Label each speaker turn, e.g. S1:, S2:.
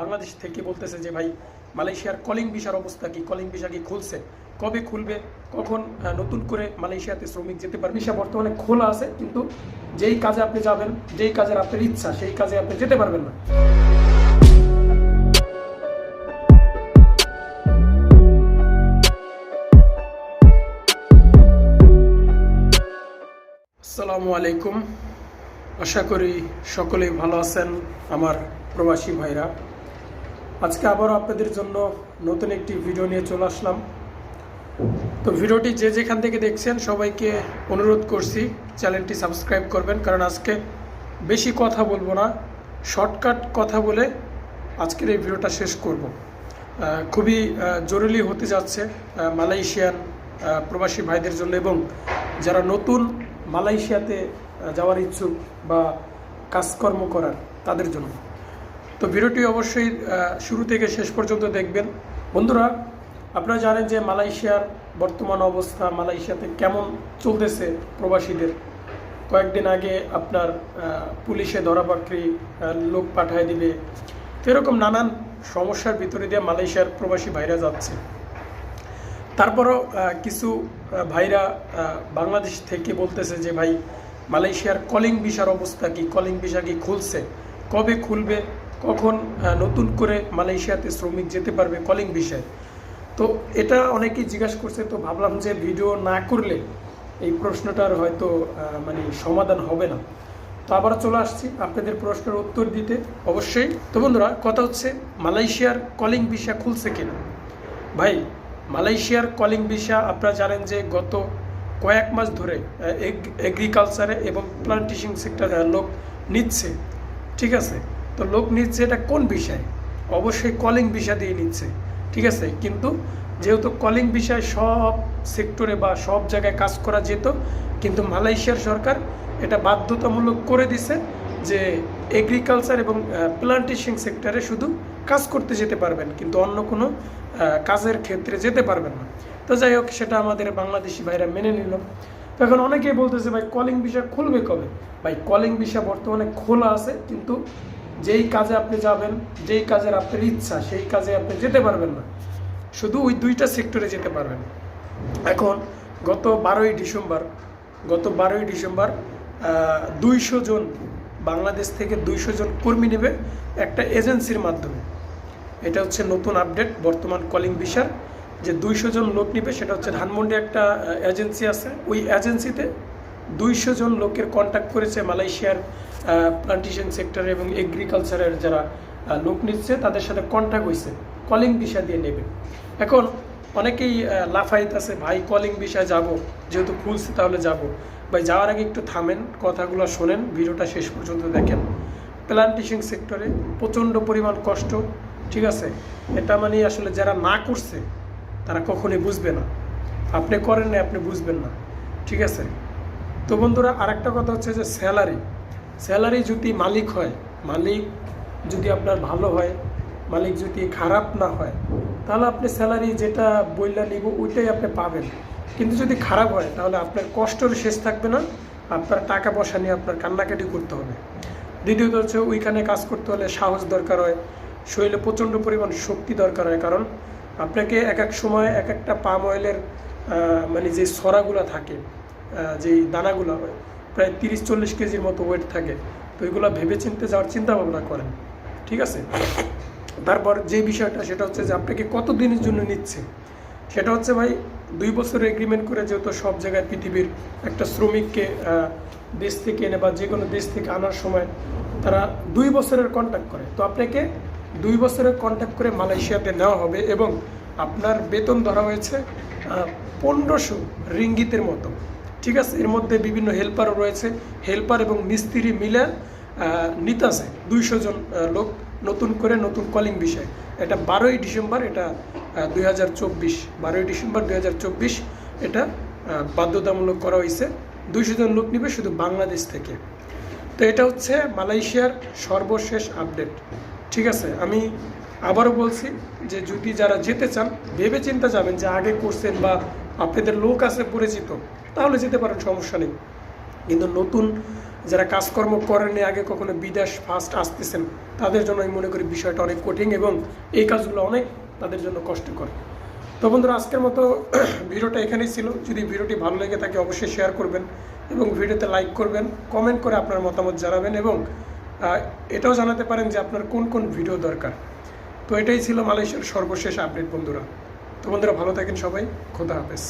S1: বাংলাদেশ থেকে বলতেছে যে, ভাই, মালয়েশিয়ার কলিং ভিসার অবস্থা কি? কলিং ভিসা কি খুলছে? কবে খুলবে? কখন নতুন করে মালয়েশিয়াতে শ্রমিক যেতে পারবে? ভিসা বর্তমানে খোলা আছে, কিন্তু যেই কাজে আপনি যাবেন, যেই কাজের আপনার ইচ্ছা, সেই কাজে আপনি যেতে পারবেন না। আসসালামু আলাইকুম। আশা করি সকলেই ভালো আছেন, আমার প্রবাসী ভাইরা। আজকে আবারও আপনাদের জন্য নতুন একটি ভিডিও নিয়ে চলে আসলাম। তো ভিডিওটি যে যেখান থেকে দেখছেন সবাইকে অনুরোধ করছি চ্যানেলটি সাবস্ক্রাইব করবেন কারণ আজকে বেশি কথা বলব না শর্টকাট কথা বলে আজকের এই ভিডিওটা শেষ করব। খুবই জরুরি হতে যাচ্ছে আহ, মালয়েশিয়ান প্রবাসী ভাইদের জন্য এবং যারা নতুন মালয়েশিয়াতে যাওয়ার ইচ্ছুক বা কাজকর্ম করার তাদের জন্য। তো ভিডিওটি অবশ্যই শুরু থেকে শেষ পর্যন্ত দেখবেন। বন্ধুরা আপনারা জানেন যে মালয়েশিয়ার বর্তমান অবস্থা মালয়েশিয়াতে কেমন চলতেছে প্রবাসীদের। কয়েকদিন আগে আপনার পুলিশে ধরাবাকরি আহ, লোক পাঠায় দিবে। এরকম নানান সমস্যার ভিতরে দিয়ে মালয়েশিয়ার প্রবাসী ভাইরা যাচ্ছে। তারপরও কিছু ভাইরা বাংলাদেশ থেকে বলতেছে যে ভাই মালয়েশিয়ার কলিং ভিসার অবস্থা কি? কলিং ভিসা কি খুলছে? কবে খুলবে? কখন নতুন করে মালয়েশিয়াতে শ্রমিক যেতে পারবে কলিং ভিসায় তো এটা অনেকেই জিজ্ঞাসা করছে, তো ভাবলাম যে ভিডিও না করলে এই প্রশ্নটার হয়তো মানে সমাধান হবে না। তো আবার চলে আসছি আপনাদের প্রশ্নের উত্তর দিতে। অবশ্যই। তো বন্ধুরা, কথা হচ্ছে মালয়েশিয়ার কলিং ভিসা খুলছে কিনা? ভাই, মালয়েশিয়ার কলিং ভিসা আপনারা জানেন যে গত কয়েক মাস ধরে এগ্রিকালচারে এবং প্লান্টেশন সেক্টরে লোক নিচ্ছে। ঠিক আছে? তো লোক নিচ্ছে এটা কোন বিষয়? অবশ্যই কলিং ভিসা দিয়ে নিচ্ছে, ঠিক আছে? কিন্তু যেহেতু কলিং বিষয় সব সেক্টরে বা সব জায়গায় কাজ করা যেত, কিন্তু মালয়েশিয়ার সরকার এটা বাধ্যতামূলক করে দিছে যে এগ্রিকালচার এবং প্লান্টেশন সেক্টরে শুধু কাজ করতে যেতে পারবেন, কিন্তু অন্য কোনো কাজের ক্ষেত্রে যেতে পারবেন না। তো যাই হোক, সেটা আমাদের বাংলাদেশি ভাইরা মেনে নিল। তো এখন অনেকেই বলতেছে, ভাই কলিং ভিসা খুলবে কবে? ভাই কলিং ভিসা বর্তমানে খোলা আছে, কিন্তু যেই কাজে আপনি যাবেন, যেই কাজের আপনার ইচ্ছা, সেই কাজে আপনি যেতে পারবেন না। শুধু ওই দুইটা সেক্টরে যেতে পারবেন। এখন গত বারোই ডিসেম্বর, গত বারোই ডিসেম্বর দুইশো জন, বাংলাদেশ থেকে দুইশো জন কর্মী নেবে একটা এজেন্সির মাধ্যমে। এটা হচ্ছে নতুন আপডেট বর্তমান কলিং ভিসার যে দুইশো জন লোক নিবে, সেটা হচ্ছে ধানমন্ডি একটা এজেন্সি আছে। ওই এজেন্সিতে দুইশো জন লোকের কন্ট্যাক্ট করেছে মালয়েশিয়ার প্লান্টেশন সেক্টর এবং এগ্রিকালচারের যারা লোক নিচ্ছে, তাদের সাথে কন্ট্যাক্ট হয়েছে কলিং ভিসা দিয়ে নেবে। এখন অনেকেই লাফাইতেছে ভাই কলিং ভিসায় যাব, যেহেতু খুলছে তাহলে যাব। ভাই, যাওয়ার আগে একটু থামেন, কথাগুলো শোনেন, ভিডিওটা শেষ পর্যন্ত দেখেন। প্লান্টেশন সেক্টরে প্রচণ্ড পরিমাণ কষ্ট, ঠিক আছে? এটা মানে আসলে যারা না করছে, তারা কখনোই বুঝবে না। আপনি করেন না আপনি বুঝবেন না, ঠিক আছে? তো বন্ধুরা, আরেকটা কথা হচ্ছে যে স্যালারি। স্যালারি যদি মালিক হয়, মালিক যদি আপনার ভালো হয়, মালিক যদি খারাপ না হয়, তাহলে আপনি স্যালারি যেটা বইলা নিব, ওইটাই আপনি পাবেন। কিন্তু যদি খারাপ হয়, তাহলে আপনার কষ্টর শেষ থাকবে না, আপনার টাকা পয়সা নিয়ে আপনার কান্নাকাটি করতে হবে। দ্বিতীয়ত হচ্ছে, ওইখানে কাজ করতে হলে সাহস দরকার হয়, শরীরে প্রচণ্ড পরিমাণ শক্তি দরকার হয়। কারণ আপনাকে এক এক সময় এক একটা পাম অয়েলের মানে যে সরাগুলো থাকে যেই দানাগুলো প্রায় তিরিশ চল্লিশ কেজির মতো ওয়েট থাকে। তো এগুলো ভেবে চিনতে যাওয়ার চিন্তা ভাবনা করেন, ঠিক আছে? তারপর যে বিষয়টা, সেটা হচ্ছে যে আপনাকে কত দিনের জন্য নিচ্ছে? সেটা হচ্ছে ভাই, দুই বছরের এগ্রিমেন্ট করে যেহেতু সব জায়গায় পৃথিবীর একটা শ্রমিককে দেশ থেকে এনে বা যে কোনো দেশ থেকে আনার সময় তারা দুই বছরের কন্ট্যাক্ট করে। তো আপনাকে দুই বছরের কন্ট্যাক্ট করে মালয়েশিয়াতে নেওয়া হবে এবং আপনার বেতন ধরা হয়েছে পনেরোশো রিঙ্গিতের মতো। ঠিক আছে, এর মধ্যে বিভিন্ন হেল্পারও রয়েছে। হেল্পার এবং মিস্ত্রি মিলে নিতাছে দুইশো জন লোক নতুন করে নতুন কলিং বিষয়। এটা বারোই ডিসেম্বর, এটা দুই হাজার চব্বিশ, বারোই ডিসেম্বর দুই হাজার চব্বিশ, এটা বাধ্যতামূলক করা হয়েছে দুইশো জন লোক নিবে শুধু বাংলাদেশ থেকে। তো এটা হচ্ছে মালয়েশিয়ার সর্বশেষ আপডেট ঠিক আছে, আমি আবারও বলছি যে যদি যারা যেতে চান ভেবে চিন্তা যাবেন যে আগে করছেন বা আপনাদের লোক আছে পরিচিত তাহলে যেতে পারেন সমস্যা নেই। কিন্তু নতুন যারা কাজকর্ম করেননি আগে কখনো বিদেশ ফার্স্ট আসতেছেন, তাদের জন্য আমি মনে করি বিষয়টা অনেক কঠিন এবং এই কাজগুলো অনেক তাদের জন্য কষ্টকর। তো বন্ধুরা, আজকের মতো ভিডিওটা এখানেই ছিল। যদি ভিডিওটি ভালো লেগে থাকে, অবশ্যই শেয়ার করবেন এবং ভিডিওতে লাইক করবেন কমেন্ট করে আপনার মতামত জানাবেন এবং এটাও জানাতে পারেন যে আপনার কোন কোন ভিডিও দরকার। তো এটাই ছিল মালয়েশিয়ার সর্বশেষ আপডেট বন্ধুরা। তো বন্ধুরা, ভালো থাকেন সবাই। খোদা হাফেজ।